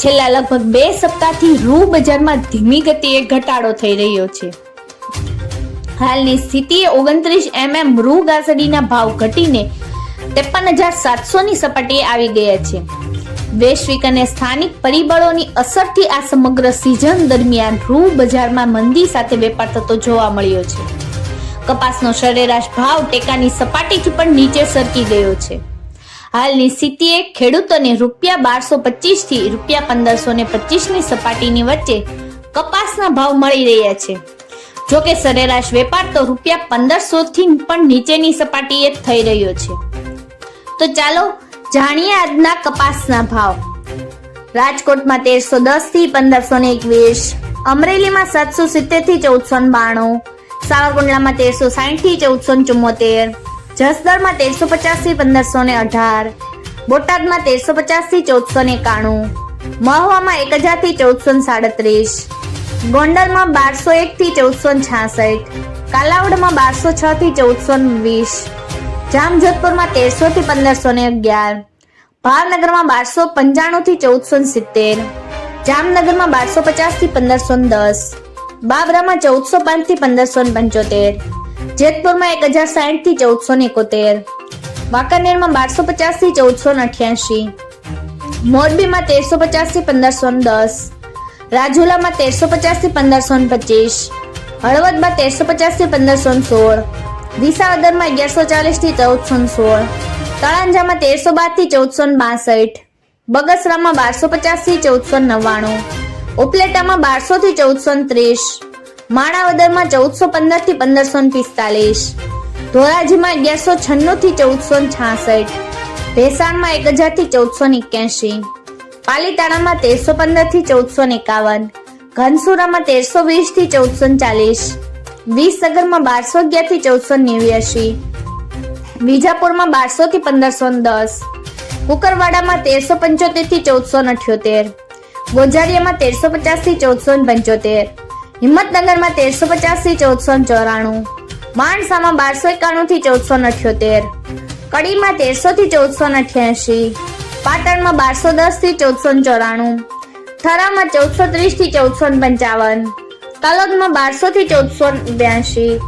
છેલ્લા લગભગ બે સપ્તાહથી રૂ બજારમાં ધીમી ગતિએ ઘટાડો થઈ રહ્યો છે. હાલની સ્થિતિએ ઓગણત્રીસ એમએમ રૂ ગાસડીના ભાવ ઘટીને ત્રેપન હજાર સાતસોની સપાટીએ આવી ગયા છે. વૈશ્વિક અને સ્થાનિક પરિબળોની અસરથી આ સમગ્ર સિઝન દરમિયાન રૂ બજારમાં મંદી સાથે વેપાર થતો જોવા મળ્યો છે. કપાસનો સરેરાશ ભાવ ટેકાની સપાટીથી પણ નીચે સરકી ગયો છે. હાલની સ્થિતિએ ખેડૂતોને રૂપિયા બારસો પચીસથી રૂપિયા પંદરસો ને પચીસની સપાટીની વચ્ચે કપાસના ભાવ મળી રહ્યા છે. જો કે સરેરાશ વેપાર તો રૂપિયા પંદરસો થી પણ નીચેની સપાટીએ થઈ રહ્યો છે. તો ચાલો જાણીએ આજના કપાસના ભાવ. રાજકોટમાં તેરસો દસથી પંદરસો ને એકવીસ, અમરેલીમાં સાતસો સિત્તેરથી ચૌદસો બાણું, સાવરકુંડલામાં તેરસો સાઠથી ચૌદસો ચુમ્મોતેર જસદણમાં તેરસો પચાસથી પંદરસો ને અઢાર, બોટાદમાં તેરસો પચાસથી ચૌદસો ને એકાણું, મહુવામાં એક હજારથી ચૌદસો ને સાડત્રીસ, ગોંડલમાં બારસો એક થી ચૌદસો ને છાસઠ, કાલાવડમાં બારસો છ થી ચૌદસો ને વીસ, જામજોધપુરમાં તેરસો થી પંદરસો ને અગિયાર, ભાવનગરમાં બારસો પંચાણું થી ચૌદસો ને સિત્તેર, જામનગરમાં બારસો પચાસથી પંદરસો ને દસ, બાબરામાં ચૌદસો પાંચથી પંદરસો ને પંચોતેર જેતપુરમાં એક હજાર સાઠથી ચૌદસો એકોતેર. વાંકાનેરમાં બારસો પચાસથી ચૌદસો અઠ્યાસી. મોરબીમાં તેરસો પચાસથી પંદરસો દસ. રાજુલામાં તેરસો પચાસથી પંદરસો પચીસ. હળવદમાં તેરસો પચાસથી પંદરસો સોળ. વિસાવદરમાં અગિયારસો ચાલીસથી ચૌદસો સોળ. તળાંજામાં તેરસો બારથી ચૌદસો બાસઠ. બગસરામાં બારસો પચાસથી ચૌદસો નવ્વાણું. ઉપલેટામાં બારસો થી ચૌદસો ત્રીસ. માણાવદરમાં ચૌદસો પંદરથી પંદરસો પિસ્તાલીસ. ધોરાજીમાં અગિયારસો છન્નું થી ચૌદસો છાસઠ. ભેસાણમાં એક હજારથી ચૌદસો એક્યાસી પાલીતાણામાં તેરસો પંદરથી ચૌદસો એકાવન. ઘનસુરામાં તેરસો વીસથી ચૌદસો ચાલીસ. વિસનગરમાં બારસો અગિયારથી ચૌદસો નેવ્યાસી વિજાપુરમાં બારસો થી પંદરસો દસ. કુકરવાડામાં તેરસો પંચોતેરથી ચૌદસો અઠ્યોતેર. ગોજારિયામાં તેરસો પચાસથી ચૌદસો પંચોતેર. હિંમતનગરમાં તેરસો પચાસથી ચૌદસો ચોરાણું. માણસામાં બારસો એકાણું થી ચૌદસો અઠ્યોતેર. કડીમાં તેરસો થી ચૌદસો અઠ્યાસી. પાટણમાં બારસો દસથી ચૌદસો ચોરાણું. થરામાં ચૌદસો ત્રીસથી ચૌદસો પંચાવન. તલોદમાં બારસો થી ચૌદસો બ્યાસી.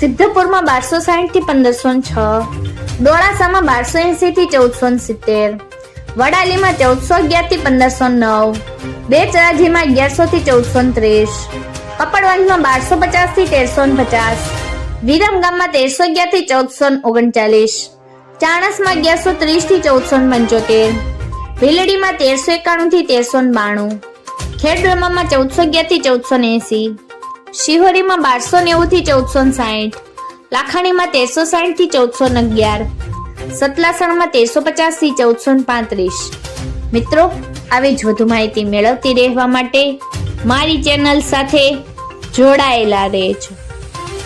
સિદ્ધપુરમાં બારસો સાઠથી પંદરસો છ. ડોળાસામાં બારસો એસી થી ચૌદસો સિત્તેર. વડાલીમાં ચૌદસો અગિયારથી પંદરસો નવ. બે ચરાજીમાં અગિયારસો થી ચૌદસો ત્રીસ. કપડવંજમાં બારસો પચાસથી તેરસો પચાસ. વિરમગામમાં તેરસો અગિયારથી ચૌદસો ઓગણચાલીસ. ચાણસમાં અગિયારસો ત્રીસથી ચૌદસો પંચોતેર. ભીલડીમાં તેરસો એકાણું થી તેરસો બાણું. ખેડબ્રહ્મામાં ચૌદસો અગિયારથી ચૌદસો એસી. શિહોરીમાં બારસો નેવું થી ચૌદસો સાઠ. લાખાણીમાં તેરસો સાઠથી ચૌદસો અગિયાર. સતલાસણમાં તેરસો પચાસથી ચૌદસો પાંત્રીસ. મિત્રો, આવી વધુ માહિતી મેળવતી રહેવા માટે મારી ચેનલ સાથે જોડાયેલા રહેજો.